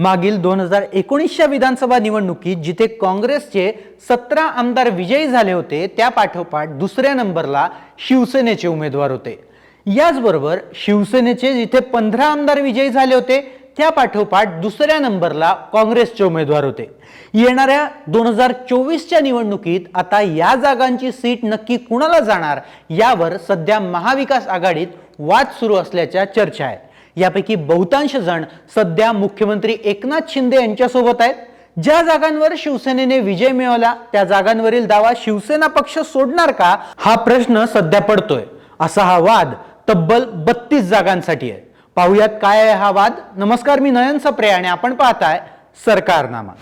मागील दोन हजार एकोणीसच्या विधानसभा निवडणुकीत जिथे काँग्रेसचे सतरा आमदार विजयी झाले होते त्या पाठोपाठ दुसऱ्या नंबरला शिवसेनेचे उमेदवार होते. याचबरोबर शिवसेनेचे जिथे पंधरा आमदार विजयी झाले होते त्या पाठोपाठ दुसऱ्या नंबरला काँग्रेसचे उमेदवार होते. येणाऱ्या दोन हजार चोवीसच्या निवडणुकीत आता या जागांची सीट नक्की कुणाला जाणार यावर सध्या महाविकास आघाडीत वाद सुरू असल्याच्या चर्चा आहे यापैकी बहुतांश जण सध्या मुख्यमंत्री एकनाथ शिंदे यांच्यासोबत आहेत. ज्या जागांवर शिवसेनेने विजय मिळवला त्या जागांवरील दावा शिवसेना पक्ष सोडणार का? हा प्रश्न सध्या पडतोय. असा हा वाद तब्बल बत्तीस जागांसाठी आहे. पाहुयात काय आहे हा वाद? नमस्कार मी नयन सप्रे आणि आपण पाहताय सरकारनामा.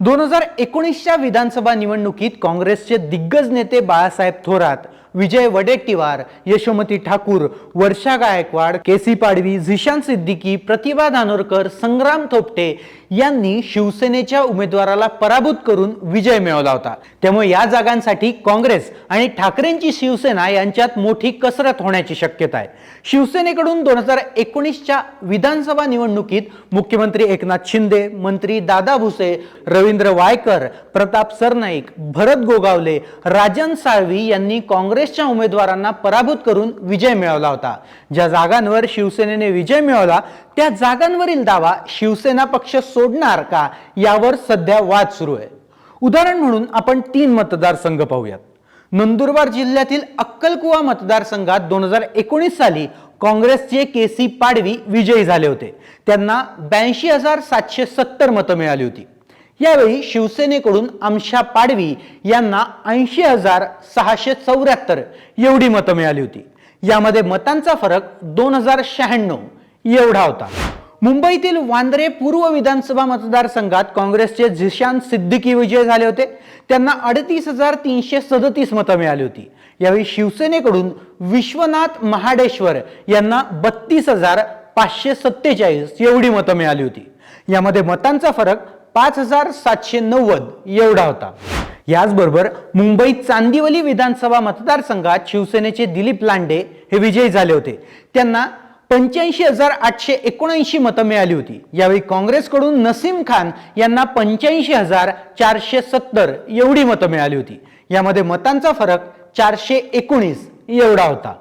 दोन हजार एकोणीसच्या विधानसभा निवडणुकीत काँग्रेसचे दिग्गज नेते बाळासाहेब थोरात विजय वडेट्टीवार यशोमती ठाकूर वर्षा गायकवाड केसी पाडवी झिशान सिद्दीकी प्रतिभा धानोरकर संग्राम थोपटे यांनी शिवसेनेच्या उमेदवाराला पराभूत करून विजय मिळवला होता. त्यामुळे या जागांसाठी काँग्रेस आणि ठाकरेंची शिवसेना यांच्यात मोठी कसरत होण्याची शक्यता आहे. शिवसेनेकडून दोन हजार एकोणीसच्या विधानसभा निवडणुकीत मुख्यमंत्री एकनाथ शिंदे मंत्री दादा भुसे रवींद्र वायकर प्रताप सरनाईक भरत गोगावले राजन साळवी यांनी काँग्रेस काँग्रेसच्या उमेदवारांना पराभूत करून विजय मिळवला होता. ज्या जागांवर शिवसेनेने विजय मिळवला त्या जागांवरील दावा शिवसेना पक्ष सोडणार का यावर सध्या वाद सुरू आहे. उदाहरण म्हणून आपण तीन मतदारसंघ पाहूयात. नंदुरबार जिल्ह्यातील अक्कलकुवा मतदारसंघात दोन हजार एकोणीस साली काँग्रेसचे के सी पाडवी विजयी झाले होते. त्यांना ब्याऐंशी हजार सातशे सत्तर मतं मिळाली होती. यावेळी शिवसेनेकडून आमशा पाडवी यांना ऐंशी हजार सहाशे चौऱ्याहत्तर एवढी मतं मिळाली होती. यामध्ये मतांचा फरक दोन हजार शहाण्णव एवढा होता. मुंबईतील वांद्रे पूर्व विधानसभा मतदारसंघात काँग्रेसचे झिशान सिद्दीकी विजय झाले होते. त्यांना अडतीस हजार तीनशे सदतीस मतं मिळाली होती. यावेळी शिवसेनेकडून विश्वनाथ महाडेश्वर यांना बत्तीस हजार पाचशे सत्तेचाळीस एवढी मतं मिळाली होती. यामध्ये मतांचा फरक पाच हजार सातशे नव्वद एवढा होता. याचबरोबर मुंबईत चांदिवली विधानसभा मतदारसंघात शिवसेनेचे दिलीप लांडे हे विजयी झाले होते. त्यांना पंच्याऐंशी हजार आठशे एकोणऐंशी मतं मिळाली होती. यावेळी काँग्रेसकडून नसीम खान यांना पंच्याऐंशी हजार चारशे सत्तर एवढी मतं मिळाली होती. यामध्ये मतांचा फरक चारशे एकोणीस एवढा होता.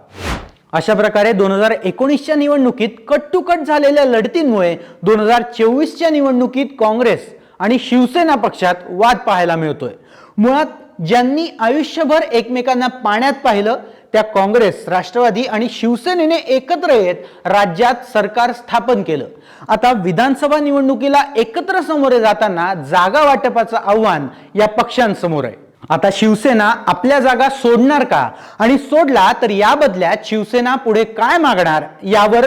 अशा प्रकारे दोन हजार एकोणीसच्या निवडणुकीत कट टू कट झालेल्या लढतींमुळे दोन हजार चोवीसच्या निवडणुकीत काँग्रेस आणि शिवसेना पक्षात वाद पाहायला मिळतोय. मुळात ज्यांनी आयुष्यभर एकमेकांना पाण्यात पाहिलं त्या काँग्रेस राष्ट्रवादी आणि शिवसेनेने एकत्र येत राज्यात सरकार स्थापन केलं. आता विधानसभा निवडणुकीला एकत्र समोरे जाताना जागा वाटपाचं आव्हान या पक्षांसमोर आहे. आता शिवसेना आपल्या जागा सोडणार का? आणि सोडला तर या बदल्यात शिवसेना पुढे काय मागणार? यावर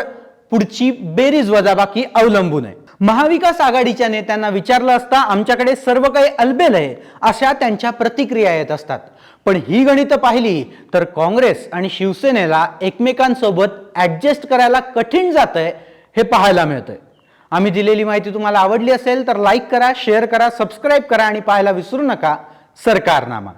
पुढची बेरीज वजाबाकी अवलंबून आहे. महाविकास आघाडीच्या नेत्यांना विचारलं असता आमच्याकडे सर्व काही अलबेल आहे अशा त्यांच्या प्रतिक्रिया येत असतात. पण ही गणितं पाहिली तर काँग्रेस आणि शिवसेनेला एकमेकांसोबत ॲडजस्ट करायला कठीण जातंय हे पाहायला मिळतंय. आम्ही दिलेली माहिती तुम्हाला आवडली असेल तर लाईक करा शेअर करा सबस्क्राईब करा आणि पाहायला विसरू नका. सरकारनामा.